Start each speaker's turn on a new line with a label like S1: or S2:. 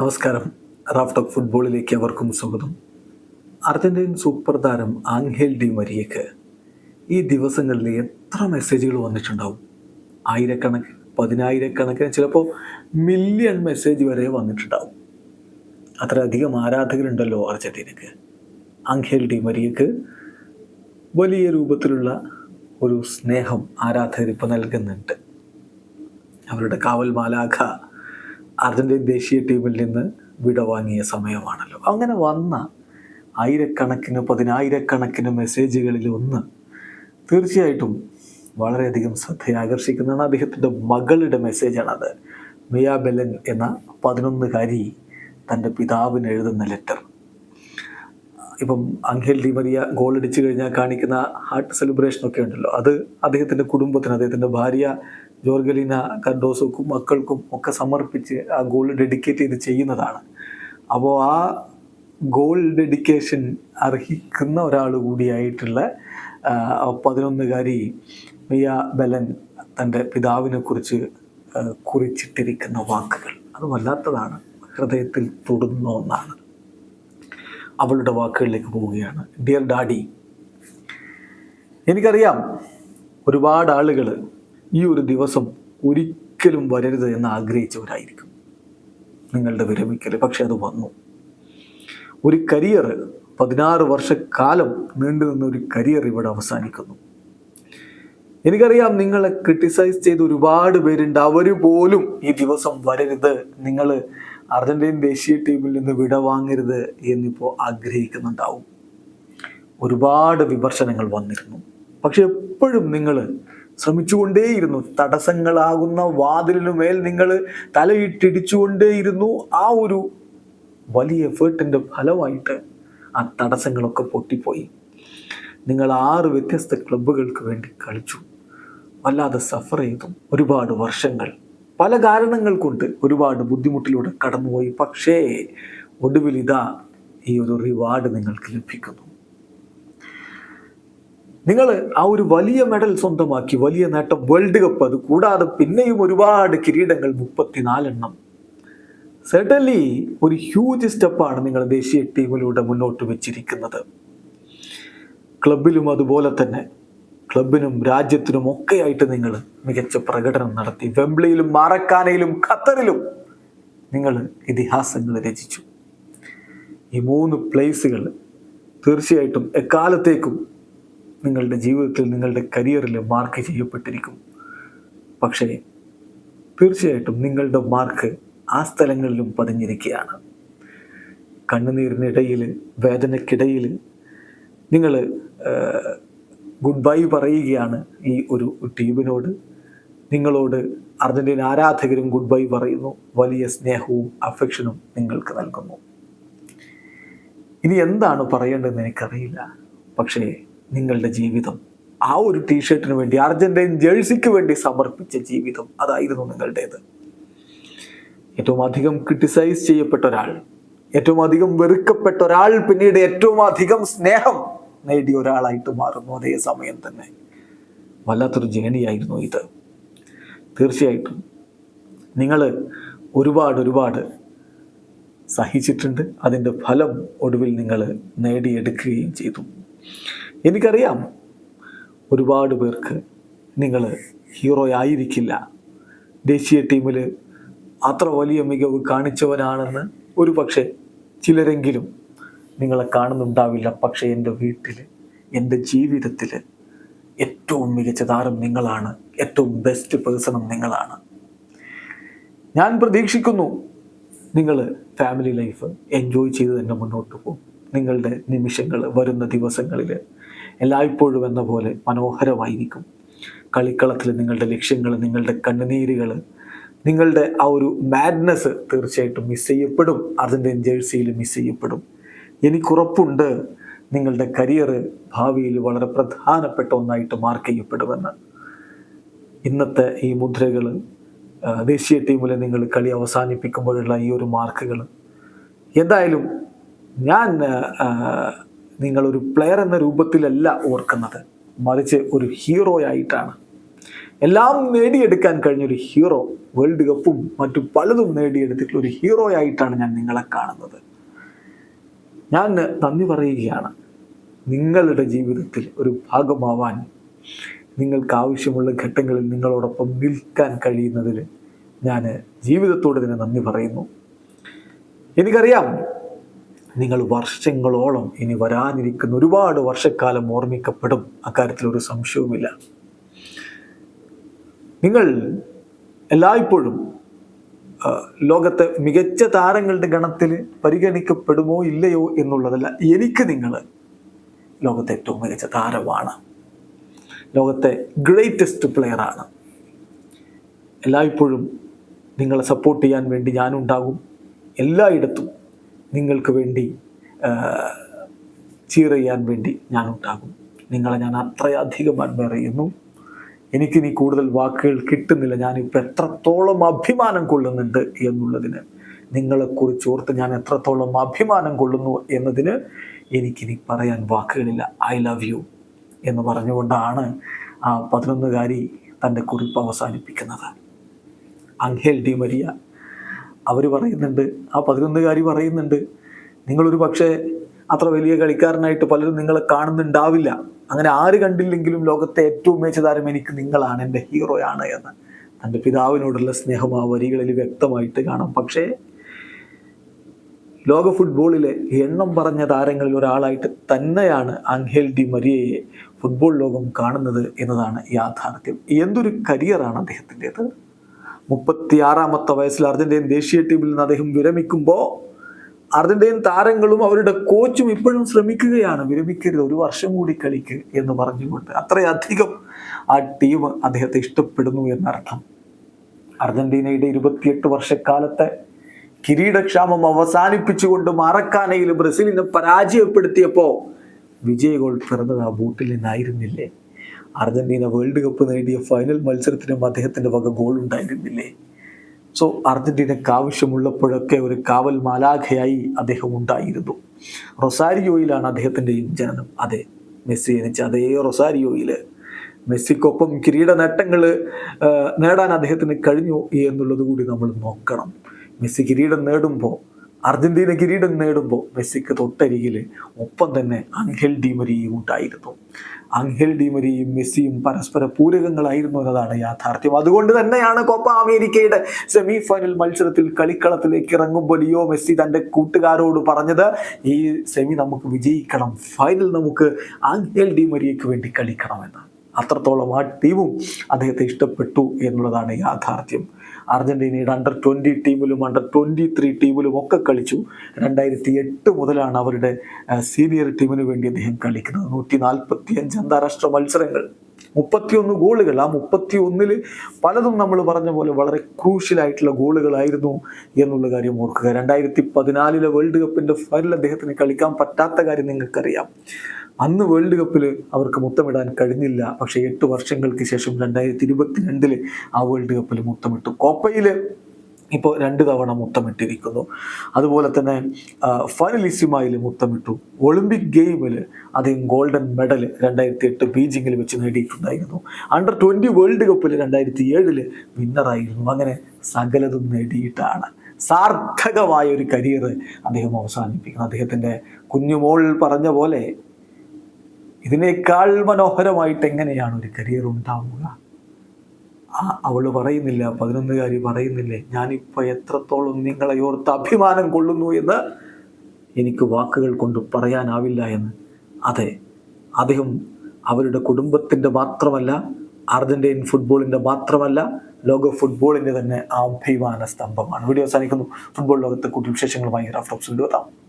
S1: നമസ്കാരം. Raf talk ഫുട്ബോളിലേക്ക് അവർക്കും സ്വാഗതം. അർജന്റീൻ സൂപ്പർ താരം ആംഗേൽ ഡി മരിയക്ക് ഈ ദിവസങ്ങളിൽ എത്ര മെസ്സേജുകൾ വന്നിട്ടുണ്ടാവും? ആയിരക്കണക്കിന് പതിനായിരക്കണക്കിന് ചിലപ്പോൾ മില്യൺ മെസ്സേജ് വരെ വന്നിട്ടുണ്ടാവും. അത്രയധികം ആരാധകരുണ്ടല്ലോ അർജന്റീനക്ക്. ആംഗേൽ ഡി മരിയക്ക് വലിയ രൂപത്തിലുള്ള ഒരു സ്നേഹം ആരാധകർ നൽകുന്നുണ്ട്. അവരുടെ കാവൽ മാലാഖ അർജന്റീൻ ദേശീയ ടീമിൽ നിന്ന് വിടവാങ്ങിയ സമയമാണല്ലോ. അങ്ങനെ വന്ന ആയിരക്കണക്കിന് പതിനായിരക്കണക്കിന് മെസ്സേജുകളിൽ ഒന്ന് തീർച്ചയായിട്ടും വളരെയധികം ശ്രദ്ധയാകർഷിക്കുന്നതാണ് അദ്ദേഹത്തിന്റെ മകളുടെ മെസ്സേജാണത് മിയ ബെലൻ എന്ന പതിനൊന്നുകാരി തന്റെ പിതാവിന് എഴുതുന്ന ലെറ്റർ ഇപ്പം അങ്കേൽ ഡി മരിയ ഗോൾ അടിച്ചു കഴിഞ്ഞാൽ കാണിക്കുന്ന ഹാർട്ട് സെലിബ്രേഷൻ ഒക്കെ ഉണ്ടല്ലോ. അത് അദ്ദേഹത്തിന്റെ കുടുംബത്തിന് അദ്ദേഹത്തിന്റെ ഭാര്യ ജോർഗലീന കർഡോസോക്കും മക്കൾക്കും ഒക്കെ സമർപ്പിച്ച് ആ ഗോൾ ഡെഡിക്കേറ്റ് ചെയ്ത് ചെയ്യുന്നതാണ്. അപ്പോൾ ആ ഗോൾ ഡെഡിക്കേഷൻ അർഹിക്കുന്ന ഒരാൾ കൂടിയായിട്ടുള്ള പതിനൊന്നുകാരി മിയ ബലൻ തന്റെ പിതാവിനെ കുറിച്ച് ആ, കുറിച്ചിട്ടിരിക്കുന്ന വാക്കുകൾ. അത് വല്ലാത്തതാണ്. ഹൃദയത്തിൽ തൊടുന്ന ഒന്നാണ്. അവളുടെ വാക്കുകളിലേക്ക് പോവുകയാണ്. ഡിയർ ഡാഡി എനിക്കറിയാം ഒരുപാട് ആളുകൾ ഈ ഒരു ദിവസം ഒരിക്കലും വരരുത് എന്ന് ആഗ്രഹിച്ചവരായിരിക്കും. നിങ്ങളുടെ വിരമിക്കൽ പക്ഷെ അത് വന്നു. ഒരു കരിയർ പതിനാറ് വർഷക്കാലം നീണ്ടു നിന്ന ഒരു കരിയർ ഇവിടെ അവസാനിക്കുന്നു. എനിക്കറിയാം നിങ്ങളെ ക്രിട്ടിസൈസ് ചെയ്ത് ഒരുപാട് പേരുണ്ട്. അവർ പോലും ഈ ദിവസം വരരുത്. നിങ്ങൾ അർജന്റീൻ ദേശീയ ടീമിൽ നിന്ന് വിട വിടവാങ്ങരുത് എന്നിപ്പോൾ ആഗ്രഹിക്കുന്നുണ്ടാവും. ഒരുപാട് വിമർശനങ്ങൾ വന്നിരുന്നു. പക്ഷെ എപ്പോഴും നിങ്ങൾ ശ്രമിച്ചുകൊണ്ടേയിരുന്നു. തടസ്സങ്ങളാകുന്ന വാതിലിനു മേൽ നിങ്ങൾ തലയിട്ടിടിച്ചുകൊണ്ടേയിരുന്നു. ആ ഒരു വലിയ എഫേർട്ടിന്റെ ഫലമായിട്ട് ആ തടസ്സങ്ങളൊക്കെ പൊട്ടിപ്പോയി. നിങ്ങൾ ആറ് വ്യത്യസ്ത ക്ലബ്ബുകൾക്ക് വേണ്ടി കളിച്ചു. വല്ലാതെ സഫർ ചെയ്തു. ഒരുപാട് വർഷങ്ങൾ. പല കാരണങ്ങൾ കൊണ്ട് ഒരുപാട് ബുദ്ധിമുട്ടിലൂടെ കടന്നുപോയി. പക്ഷേ ഒടുവിൽ ഇതാ ഈ ഒരു റിവാർഡ് നിങ്ങൾക്ക് ലഭിക്കുന്നു. നിങ്ങൾ ആ ഒരു വലിയ മെഡൽ സ്വന്തമാക്കി വലിയ നേട്ടം വേൾഡ് കപ്പ്. അത് കൂടാതെ പിന്നെയും ഒരുപാട് കിരീടങ്ങൾ മുപ്പത്തിനാലെണ്ണം. സെർട്ടൻലി ഒരു ഹ്യൂജ് സ്റ്റെപ്പാണ് നിങ്ങൾ ദേശീയ ടീമിലൂടെ മുന്നോട്ട് വെച്ചിരിക്കുന്നത്. ക്ലബിലും അതുപോലെ തന്നെ. ക്ലബിനും രാജ്യത്തിനും ഒക്കെയായിട്ട് നിങ്ങൾ മികച്ച പ്രകടനം നടത്തി. വെംബ്ലിയിലും മാറക്കാനയിലും ഖത്തറിലും നിങ്ങൾ ഇതിഹാസങ്ങൾ രചിച്ചു. ഈ മൂന്ന് പ്ലേസുകൾ തീർച്ചയായിട്ടും എക്കാലത്തേക്കും നിങ്ങളുടെ ജീവിതത്തിൽ നിങ്ങളുടെ കരിയറിൽ മാർക്ക് ചെയ്യപ്പെട്ടിരിക്കും. പക്ഷേ തീർച്ചയായിട്ടും നിങ്ങളുടെ മാർക്ക് ആ സ്ഥലങ്ങളിലും പതിഞ്ഞിരിക്കുകയാണ്. കണ്ണുനീരിനിടയിൽ വേദനയ്ക്കിടയിൽ നിങ്ങൾ ഗുഡ് ബൈ പറയുകയാണ് ഈ ഒരു ടീമിനോട്. നിങ്ങളോട് അർജന്റീന ആരാധകരും ഗുഡ് ബൈ പറയുന്നു. വലിയ സ്നേഹവും അഫെക്ഷനും നിങ്ങൾക്ക് നൽകുന്നു. ഇനി എന്താണ് പറയേണ്ടതെന്ന് എനിക്കറിയില്ല. പക്ഷേ നിങ്ങളുടെ ജീവിതം. ആ ഒരു ടീഷർട്ടിന് വേണ്ടി അർജന്റൈൻ ജേഴ്സിക്ക് വേണ്ടി സമർപ്പിച്ച ജീവിതം അതായിരുന്നു നിങ്ങളുടേത്. ഏറ്റവും അധികം ക്രിട്ടിസൈസ് ചെയ്യപ്പെട്ട ഒരാൾ ഏറ്റവും അധികം വെറുക്കപ്പെട്ട ഒരാൾ പിന്നീട് ഏറ്റവും അധികം സ്നേഹം നേടിയ ഒരാളായിട്ട് മാറുന്നു അതേ സമയം തന്നെ. വല്ലാത്തൊരു ജേണിയായിരുന്നു ഇത്. തീർച്ചയായിട്ടും നിങ്ങൾ ഒരുപാട് ഒരുപാട് സഹിച്ചിട്ടുണ്ട്. അതിന്റെ ഫലം ഒടുവിൽ നിങ്ങൾ നേടിയെടുക്കുകയും ചെയ്തു. എനിക്കറിയാം. ഒരുപാട് പേർക്ക് നിങ്ങൾ ഹീറോ ആയിരിക്കില്ല. ദേശീയ ടീമിൽ അത്ര വലിയ മികവ് കാണിച്ചവനാണെന്ന് ഒരു പക്ഷേ ചിലരെങ്കിലും നിങ്ങളെ കാണുന്നുണ്ടാവില്ല. പക്ഷേ എന്റെ വീട്ടിൽ എന്റെ ജീവിതത്തിൽ ഏറ്റവും മികച്ച താരം നിങ്ങളാണ്. ഏറ്റവും ബെസ്റ്റ് പേഴ്സണും നിങ്ങളാണ്. ഞാൻ പ്രതീക്ഷിക്കുന്നു നിങ്ങൾ ഫാമിലി ലൈഫ് എൻജോയ് ചെയ്ത് തന്നെ മുന്നോട്ട് പോകും. നിങ്ങളുടെ നിമിഷങ്ങൾ വരുന്ന ദിവസങ്ങളിൽ എല്ലായ്പ്പോഴും എന്ന പോലെ മനോഹരമായിരിക്കും. കളിക്കളത്തിൽ നിങ്ങളുടെ ലക്ഷ്യങ്ങൾ നിങ്ങളുടെ കണ്ണുനീരുകൾ നിങ്ങളുടെ ആ ഒരു മാഡ്നസ് തീർച്ചയായിട്ടും മിസ് ചെയ്യപ്പെടും. അർജന്റീൻ ജേഴ്സിയിൽ മിസ് ചെയ്യപ്പെടും. എനിക്കുറപ്പുണ്ട് നിങ്ങളുടെ കരിയർ ഭാവിയിൽ വളരെ പ്രധാനപ്പെട്ട ഒന്നായിട്ട് മാർക്ക് ചെയ്യപ്പെടുമെന്ന്. ഇന്നത്തെ ഈ മുദ്രകൾ ദേശീയ ടീമിൽ നിങ്ങൾ കളി അവസാനിപ്പിക്കുമ്പോഴുള്ള ഈ ഒരു മാർക്കുകൾ എന്തായാലും ഞാൻ നിങ്ങളൊരു പ്ലെയർ എന്ന രൂപത്തിലല്ല ഓർക്കുന്നത്. മറിച്ച് ഒരു ഹീറോ ആയിട്ടാണ്. എല്ലാം നേടിയെടുക്കാൻ കഴിഞ്ഞ ഒരു ഹീറോ വേൾഡ് കപ്പും മറ്റു പലതും നേടിയെടുത്തിട്ടുള്ള ഒരു ഹീറോ ആയിട്ടാണ് ഞാൻ നിങ്ങളെ കാണുന്നത്. ഞാൻ നന്ദി പറയുകയാണ്. നിങ്ങളുടെ ജീവിതത്തിൽ ഒരു ഭാഗമാവാൻ നിങ്ങൾക്ക് ആവശ്യമുള്ള ഘട്ടങ്ങളിൽ നിങ്ങളോടൊപ്പം നിൽക്കാൻ കഴിയുന്നതിൽ ഞാൻ ജീവിതത്തോട് തന്നെ നന്ദി പറയുന്നു. എനിക്കറിയാം നിങ്ങൾ വർഷങ്ങളോളം ഇനി വരാനിരിക്കുന്ന ഒരുപാട് വർഷക്കാലം ഓർമ്മിക്കപ്പെടും. അക്കാര്യത്തിൽ ഒരു സംശയവുമില്ല. നിങ്ങൾ എല്ലായ്പ്പോഴും ലോകത്തെ മികച്ച താരങ്ങളുടെ ഗണത്തിൽ പരിഗണിക്കപ്പെടുമോ ഇല്ലയോ എന്നുള്ളതല്ല എനിക്ക് നിങ്ങൾ ലോകത്തെ ഏറ്റവും മികച്ച താരമാണ്. ലോകത്തെ ഗ്രേറ്റസ്റ്റ് പ്ലെയറാണ് എല്ലായ്പ്പോഴും നിങ്ങളെ സപ്പോർട്ട് ചെയ്യാൻ വേണ്ടി ഞാനുണ്ടാകും. എല്ലായിടത്തും നിങ്ങൾക്ക് വേണ്ടി ചീർ ചെയ്യാൻ വേണ്ടി ഞാനുണ്ടാകും. നിങ്ങളെ ഞാൻ അത്രയധികം അഡ്മയർ എനിക്കിനി കൂടുതൽ വാക്കുകൾ കിട്ടുന്നില്ല. ഞാനിപ്പോൾ എത്രത്തോളം അഭിമാനം കൊള്ളുന്നുണ്ട് എന്നുള്ളതിന് നിങ്ങളെക്കുറിച്ച് ഓർത്ത് ഞാൻ എത്രത്തോളം അഭിമാനം കൊള്ളുന്നു എന്നതിന് എനിക്കിനി പറയാൻ വാക്കുകളില്ല. ഐ ലവ് യു എന്ന് പറഞ്ഞുകൊണ്ടാണ് ആ പതിനൊന്നുകാരി തന്റെ കുറിപ്പ് അവസാനിപ്പിക്കുന്നത്. അങ്കേൽ ഡി മരിയ അവർ പറയുന്നുണ്ട് ആ പതിനൊന്നുകാരി പറയുന്നുണ്ട് നിങ്ങളൊരു പക്ഷേ അത്ര വലിയ കളിക്കാരനായിട്ട് പലരും നിങ്ങളെ കാണുന്നുണ്ടാവില്ല. അങ്ങനെ ആര് കണ്ടില്ലെങ്കിലും ലോകത്തെ ഏറ്റവും മികച്ച താരം എനിക്ക് നിങ്ങളാണ് എന്റെ ഹീറോയാണ് എന്ന് തന്റെ പിതാവിനോടുള്ള സ്നേഹം ആ വരികളിൽ വ്യക്തമായിട്ട് കാണാം. പക്ഷേ ലോക ഫുട്ബോളിലെ എണ്ണം പറഞ്ഞ താരങ്ങളിൽ ഒരാളായിട്ട് തന്നെയാണ് അങ്കേൽ ഡി മരിയയെ ഫുട്ബോൾ ലോകം കാണുന്നത് എന്നതാണ് യാഥാർത്ഥ്യം. എന്തൊരു കരിയറാണ് അദ്ദേഹത്തിന്റെത്? മുപ്പത്തിയാറാമത്തെ വയസ്സിൽ അർജന്റീൻ ദേശീയ ടീമിൽ നിന്ന് അദ്ദേഹം വിരമിക്കുമ്പോൾ അർജന്റീൻ താരങ്ങളും അവരുടെ കോച്ചും ഇപ്പോഴും ശ്രമിക്കുകയാണ്. വിരമിക്കരുത് ഒരു വർഷം കൂടി കളിക്ക് എന്ന് പറഞ്ഞുകൊണ്ട് അത്രയധികം ആ ടീം അദ്ദേഹത്തെ ഇഷ്ടപ്പെടുന്നു എന്നർത്ഥം. അർജന്റീനയുടെ ഇരുപത്തിയെട്ട് വർഷക്കാലത്തെ കിരീടക്ഷാമം അവസാനിപ്പിച്ചുകൊണ്ട് മറക്കാനയിൽ ബ്രസീലിനെ പരാജയപ്പെടുത്തിയപ്പോൾ വിജയ ഗോൾ പിറന്നത് ആ ബൂട്ടിൽ നിന്നായിരുന്നില്ലേ? അർജന്റീന വേൾഡ് കപ്പ് നേടിയ ഫൈനൽ മത്സരത്തിനും അദ്ദേഹത്തിന്റെ വക ഗോൾ ഉണ്ടായിരുന്നില്ലേ? സോ അർജന്റീനക്ക് ആവശ്യമുള്ളപ്പോഴൊക്കെ ഒരു കാവൽ മാലാഖയായി അദ്ദേഹം ഉണ്ടായിരുന്നു. റൊസാരിയോയിലാണ് അദ്ദേഹത്തിന്റെയും ജനനം. അതെ മെസ്സി ജനിച്ച അതേ റൊസാരിയോയിൽ മെസ്സിക്കൊപ്പം കിരീട നേട്ടങ്ങൾ നേടാൻ അദ്ദേഹത്തിന് കഴിഞ്ഞു എന്നുള്ളത് കൂടി നമ്മൾ നോക്കണം. മെസ്സി കിരീടം നേടുമ്പോൾ അർജന്റീന കിരീടം നേടുമ്പോൾ മെസ്സിക്ക് തൊട്ടരികിൽ ഒപ്പം തന്നെ അങ്കൽ ഡിമരിയും ഉണ്ടായിരുന്നു. അങ്കൽ ഡിമരിയും മെസ്സിയും പരസ്പര പൂരകങ്ങളായിരുന്നു എന്നതാണ് യാഥാർത്ഥ്യം. അതുകൊണ്ട് തന്നെയാണ് കോപ്പ അമേരിക്കയുടെ സെമി ഫൈനൽ മത്സരത്തിൽ കളിക്കളത്തിലേക്ക് ഇറങ്ങുമ്പോൾ ലിയോ മെസ്സി തന്റെ കൂട്ടുകാരോട് പറഞ്ഞത് ഈ സെമി നമുക്ക് വിജയിക്കണം ഫൈനൽ നമുക്ക് ആംഗൽ ഡിമരിയയ്ക്ക് വേണ്ടി കളിക്കണമെന്ന്. അത്രത്തോളം ആ ടീമും അദ്ദേഹത്തെ ഇഷ്ടപ്പെട്ടു എന്നുള്ളതാണ് യാഥാർത്ഥ്യം. അർജന്റീനയുടെ അണ്ടർ ട്വന്റി ടീമിലും അണ്ടർ ട്വന്റി ത്രീ ടീമിലും ഒക്കെ കളിച്ചു. രണ്ടായിരത്തി എട്ട് മുതലാണ് അവരുടെ സീനിയർ ടീമിന് വേണ്ടി അദ്ദേഹം കളിക്കുന്നത്. നൂറ്റി നാൽപ്പത്തി അഞ്ച് അന്താരാഷ്ട്ര മത്സരങ്ങൾ. മുപ്പത്തിയൊന്ന് ഗോളുകൾ. ആ മുപ്പത്തി ഒന്നിൽ പലതും നമ്മൾ പറഞ്ഞ പോലെ വളരെ ക്രൂഷ്യലായിട്ടുള്ള ഗോളുകളായിരുന്നു എന്നുള്ള കാര്യം ഓർക്കുക. രണ്ടായിരത്തി പതിനാലിലെ വേൾഡ് കപ്പിന്റെ ഫൈനൽ അദ്ദേഹത്തിന് കളിക്കാൻ പറ്റാത്ത കാര്യം നിങ്ങൾക്കറിയാം. അന്ന് വേൾഡ് കപ്പിൽ അവർക്ക് മുത്തമിടാൻ കഴിഞ്ഞില്ല. പക്ഷേ എട്ട് വർഷങ്ങൾക്ക് ശേഷം രണ്ടായിരത്തി ഇരുപത്തി രണ്ടിൽ ആ വേൾഡ് കപ്പിൽ മുത്തമിട്ടു. കോപ്പയിൽ ഇപ്പോൾ രണ്ട് തവണ മുത്തമിട്ടിരിക്കുന്നു. അതുപോലെ തന്നെ ഫൈനലിസിമയിൽ മുത്തമിട്ടു. ഒളിമ്പിക് ഗെയിമിൽ അദ്ദേഹം ഗോൾഡൻ മെഡൽ രണ്ടായിരത്തി എട്ട് ബീജിങ്ങിൽ വെച്ച് നേടിയിട്ടുണ്ടായിരുന്നു. അണ്ടർ ട്വന്റി വേൾഡ് കപ്പിൽ രണ്ടായിരത്തി ഏഴിൽ വിന്നറായിരുന്നു. അങ്ങനെ സകലതും നേടിയിട്ടാണ്. സാർത്ഥകമായ ഒരു കരിയർ അദ്ദേഹം അവസാനിപ്പിക്കുന്നു. അദ്ദേഹത്തിന്റെ കുഞ്ഞുമോൾ പറഞ്ഞ പോലെ ഇതിനേക്കാൾ മനോഹരമായിട്ട് എങ്ങനെയാണ് ഒരു കരിയർ ഉണ്ടാവുക? ആ അവൾ പറയുന്നില്ല പതിനൊന്നുകാരി പറയുന്നില്ലേ ഞാനിപ്പോൾ എത്രത്തോളം നിങ്ങളെ ഓർത്ത് അഭിമാനം കൊള്ളുന്നു എന്ന് എനിക്ക് വാക്കുകൾ കൊണ്ട് പറയാനാവില്ല എന്ന്. അതെ അദ്ദേഹം അവരുടെ കുടുംബത്തിന്റെ മാത്രമല്ല അർജന്റീൻ ഫുട്ബോളിന്റെ മാത്രമല്ല ലോക ഫുട്ബോളിന്റെ തന്നെ അഭിമാന സ്തംഭമാണ്. വീഡിയോ അവസാനിക്കുന്നു. ഫുട്ബോൾ ലോകത്തെ കൂടുതൽ വിശേഷങ്ങളുമായി റഫ് ടോക്സ് കൊണ്ടുവരാം